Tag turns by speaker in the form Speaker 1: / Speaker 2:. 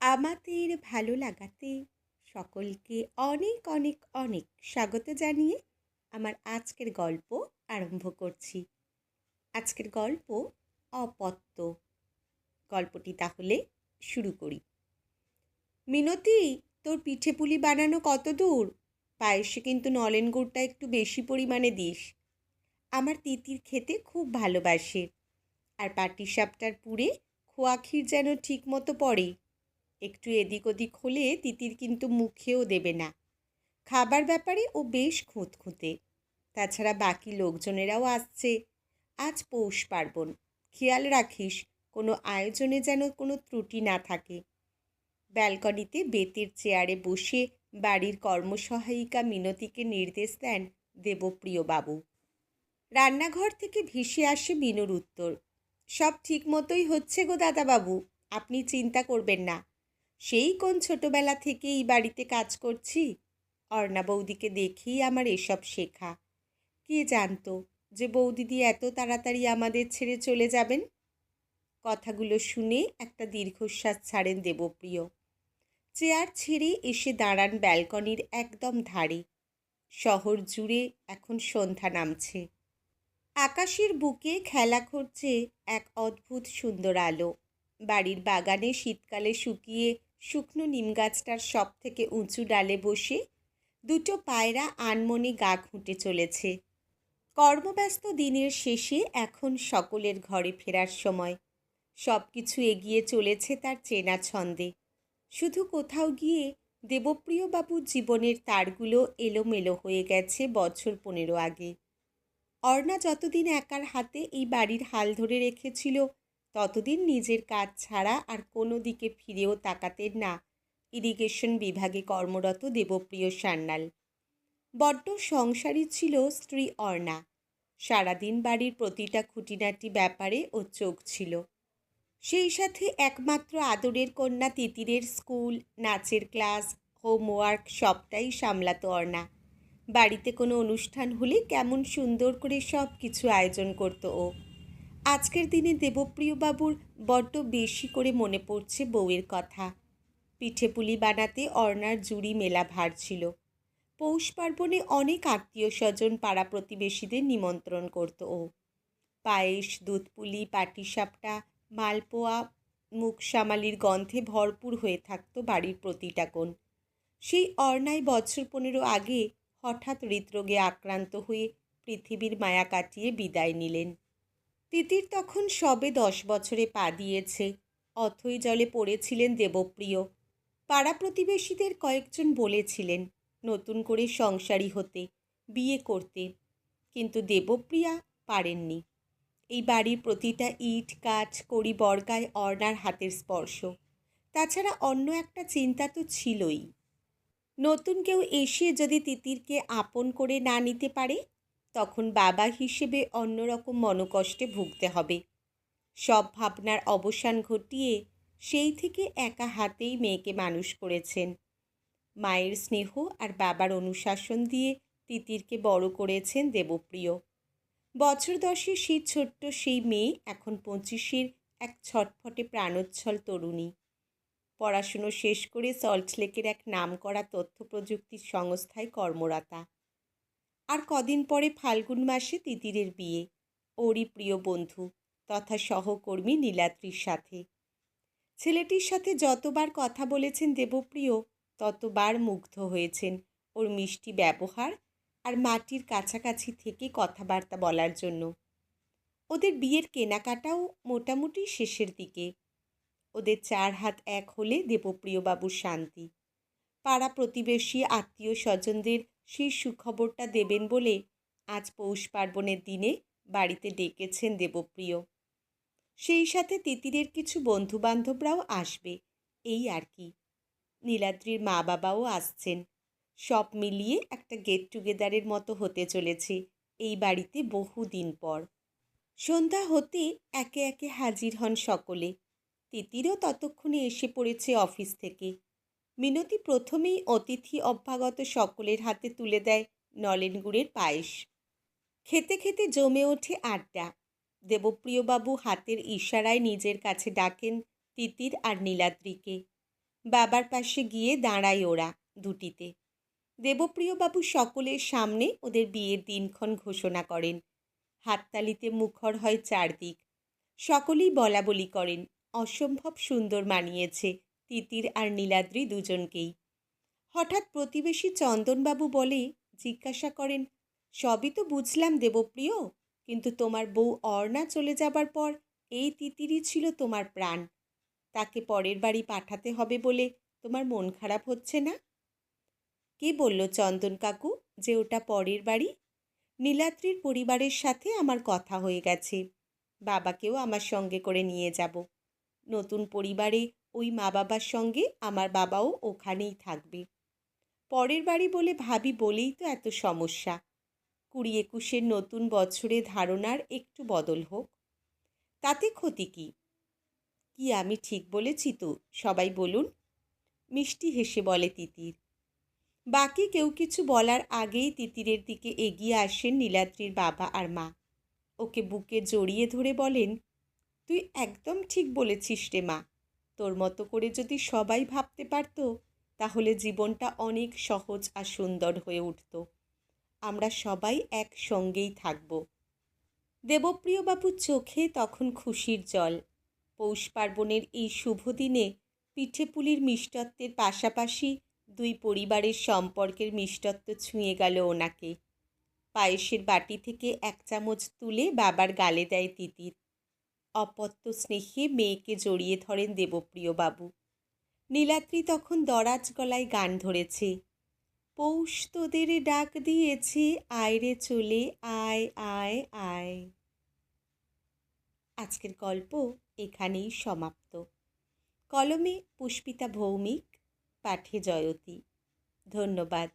Speaker 1: আমাদের ভালো লাগাতে সকলকে অনেক অনেক অনেক স্বাগত জানিয়ে আমার আজকের গল্প আরম্ভ করছি। আজকের গল্প অপত্য। গল্পটি তাহলে শুরু করি। মিনতি, তোর পিঠে পুলি বানানো কত দূর? পায়েসে কিন্তু নলেন গুড়টা একটু বেশি পরিমাণে দিস। আমার তিতির খেতে খুব ভালোবাসে। আর পাটিসাপটার পুরে খোয়া ক্ষীর যেন ঠিক মতো পড়ে। একটু এদিক ওদিক হলে তিতির কিন্তু মুখেও দেবে না। খাবার ব্যাপারে ও বেশ খুঁতখুঁতে। তাছাড়া বাকি লোকজনেরাও আসছে। আজ পৌষ পার্বণ। খেয়াল রাখিস, কোনো আয়োজনে যেন কোনো ত্রুটি না থাকে। ব্যালকনিতে বেতের চেয়ারে বসে বাড়ির কর্মসহায়িকা মিনতিকে নির্দেশ দেন দেবপ্রিয় বাবু রান্নাঘর থেকে ভেসে আসে মিনুর উত্তর, সব ঠিক মতোই হচ্ছে গো দাদাবাবু, আপনি চিন্তা করবেন না। সেই কোন ছোটবেলা থেকে এই বাড়িতে কাজ করছি? অর্ণা বৌদিকে দেখেই আমার এসব শেখা। কে জানতো যে বৌদিদি এত তাড়াতাড়ি আমাদের ছেড়ে চলে যাবেন? কথাগুলো শুনে একটা দীর্ঘশ্বাস ছাড়েন দেবপ্রিয়। চেয়ার ছেড়ে এসে দাঁড়ান ব্যালকনির একদম ধারে। শহর জুড়ে এখন সন্ধ্যা নামছে। আকাশের বুকে খেলা করছে এক অদ্ভুত সুন্দর আলো। বাড়ির বাগানে শীতকালে শুকিয়ে শুকনো নিম গাছটার সব থেকে উঁচু ডালে বসে দুটো পায়রা আনমনে গা খুঁটে চলেছে। কর্মব্যস্ত দিনের শেষে এখন সকলের ঘরে ফেরার সময়। সব কিছু এগিয়ে চলেছে তার চেনা ছন্দে। শুধু কোথাও গিয়ে দেবপ্রিয়বাবুর জীবনের তারগুলো এলোমেলো হয়ে গেছে বছর পনেরো আগে। অর্ণা যতদিন একার হাতে এই বাড়ির হাল ধরে রেখেছিল ততদিন নিজের কাজ ছাড়া আর কোনো দিকে ফিরেও তাকাতেন না। ইরিগেশন বিভাগে কর্মরত দেবপ্রিয় সান্যাল। বড্ড সংসারী ছিল স্ত্রী অর্ণা। সারাদিন বাড়ির প্রতিটা খুঁটিনাটি ব্যাপারে ও চোখ ছিল। সেই সাথে একমাত্র আদরের কন্যা তিতিরের স্কুল, নাচের ক্লাস, হোমওয়ার্ক সবটাই সামলাত অর্ণা। বাড়িতে কোনো অনুষ্ঠান হলে কেমন সুন্দর করে সব কিছু আয়োজন করতো ও। আজকের দিনে দেবপ্রিয়বাবুর বড্ড বেশি করে মনে পড়ছে বউয়ের কথা। পিঠেপুলি বানাতে অর্ণার জুড়ি মেলা ভার ছিল। পৌষ পার্বণে অনেক আত্মীয় স্বজন পাড়া প্রতিবেশীদের নিমন্ত্রণ করত ও। পায়েস দুধপুলি পাটিসাপটা মালপোয়া মুখ সামালির গন্ধে ভরপুর হয়ে থাকতো বাড়ির প্রতিটা কোণ। সেই অর্ণায় বছর পনেরো আগে হঠাৎ হৃদরোগে আক্রান্ত হয়ে পৃথিবীর মায়া কাটিয়ে বিদায় নিলেন। তিতির তখন সবে দশ বছরে পা দিয়েছে। অথই জলে পড়েছিলেন দেবপ্রিয়। পাড়া প্রতিবেশীদের কয়েকজন বলেছিলেন নতুন করে সংসারী হতে, বিয়ে করতে। কিন্তু দেবপ্রিয়া পারেননি। এই বাড়ির প্রতিটা ইট, কাঠ, কড়ি, বর্গায় অর্ণার হাতের স্পর্শ। তাছাড়া অন্য একটা চিন্তা তো ছিলই। নতুন কেউ এসে যদি তিতিরকে আপন করে না নিতে পারে তখন বাবা হিসেবে অন্যরকম মনোকষ্টে ভুগতে হবে। সব ভাবনার অবসান ঘটিয়ে সেই থেকে একা হাতেই মেয়েকে মানুষ করেছেন। মায়ের স্নেহ আর বাবার অনুশাসন দিয়ে তিতিরকে বড় করেছেন দেবপ্রিয়। বছর দশে সেই ছোট্ট সেই মেয়ে এখন পঁচিশের এক ছটফটে প্রাণোচ্ছল তরুণী। পড়াশুনো শেষ করে সল্টলেকের এক নামকরা তথ্য প্রযুক্তির সংস্থায় কর্মরতা। আর কদিন পরে ফাল্গুন মাসে তিতিরের বিয়ে। ওরই প্রিয় বন্ধু তথা সহকর্মী নীলাদ্রির সাথে। ছেলেটির সাথে যতবার কথা বলেছেন দেবপ্রিয়, ততবার মুগ্ধ হয়েছেন ওর মিষ্টি ব্যবহার আর মাটির কাছাকাছি থেকে কথাবার্তা বলার জন্য। ওদের বিয়ের কেনাকাটাও মোটামুটি শেষের দিকে। ওদের চার হাত এক হলে দেবপ্রিয়বাবুর শান্তি। পাড়া প্রতিবেশী আত্মীয় স্বজনদের সেই সুখবরটা দেবেন বলে আজ পৌষ পার্বণের দিনে বাড়িতে ডেকেছেন দেবপ্রিয়। সেই সাথে তিতিরের কিছু বন্ধুবান্ধবরাও আসবে, এই আর কি। নীলাদ্রির মা বাবাও আসছেন। সব মিলিয়ে একটা গেট টুগেদারের মতো হতে চলেছে এই বাড়িতে বহু দিন পর। সন্ধ্যা হতে একে একে হাজির হন সকলে। তিতিরও ততক্ষণে এসে পড়েছে অফিস থেকে। মিনতি প্রথমেই অতিথি অভ্যাগত সকলের হাতে তুলে দেয় নলেন গুড়ের পায়েস। খেতে খেতে জমে ওঠে আড্ডা। দেবপ্রিয়বাবু হাতের ইশারায় নিজের কাছে ডাকেন তিতির আর নীলাদ্রিকে। বাবার পাশে গিয়ে দাঁড়ায় ওরা দুটিতে। দেবপ্রিয়বাবু সকলের সামনে ওদের বিয়ের দিনক্ষণ ঘোষণা করেন। হাততালিতে মুখর হয় চারদিক। সকলেই বলা বলি করেন, অসম্ভব সুন্দর মানিয়েছে। তিতির আর নীলাদ্রি দুজনকেই। হঠাৎ প্রতিবেশী চন্দনবাবু বলে, জিজ্ঞাসা করেন, সবই তো বুঝলাম দেবপ্রিয়, কিন্তু তোমার বউ অর্ণা চলে যাবার পর এই তিতিরই ছিল তোমার প্রাণ। তাকে পরের বাড়ি পাঠাতে হবে বলে তোমার মন খারাপ হচ্ছে না? কে বলল চন্দন কাকু যে ওটা পরের বাড়ি? নীলাদ্রির পরিবারের সাথে আমার কথা হয়ে গেছে। বাবাকেও আমার সঙ্গে করে নিয়ে যাব। নতুন পরিবারে ওই মা বাবার সঙ্গে আমার বাবাও ওখানেই থাকবে। পরের বাড়ি বলে ভাবি বলেই তো এত সমস্যা। কুড়ি একুশের নতুন বছরে ধারণার একটু বদল হোক। তাতে ক্ষতি কি? কি আমি ঠিক বলেছি তো? সবাই বলুন। মিষ্টি হেসে বলে তিতির। বাকি কেউ কিছু বলার আগেই তিতিরের দিকে এগিয়ে আসেন নীলাদ্রির বাবা আর মা। ওকে বুকে জড়িয়ে ধরে বলেন, তুই একদম ঠিক বলেছিস রে মা। তোর মতো করে যদি সবাই ভাবতে পারতো, তাহলে জীবনটা অনেক সহজ আর সুন্দর হয়ে উঠত। আমরা সবাই একসঙ্গেই থাকব। দেবপ্রিয়বাবুর চোখে তখন খুশির জল। পৌষ পার্বণের এই শুভ দিনে পিঠেপুলির মিষ্টত্বের পাশাপাশি দুই পরিবারের সম্পর্কের মিষ্টত্ব ছুঁয়ে গেল ওনাকে। পায়েসের বাটি থেকে এক চামচ তুলে বাবার গালে দেয় তিতির। অপত্য স্নেহে মেয়েকে জড়িয়ে ধরেন দেবপ্রিয় বাবু। নীলাদ্রি তখন দরাজ গলায় গান ধরেছে, পৌষ তোদের ডাক দিয়েছে আয়রে চলে, আয় আয় আয়। আজকের গল্প এখানেই সমাপ্ত। কলমে পুষ্পিতা ভৌমিক, পাঠে জয়তী। ধন্যবাদ।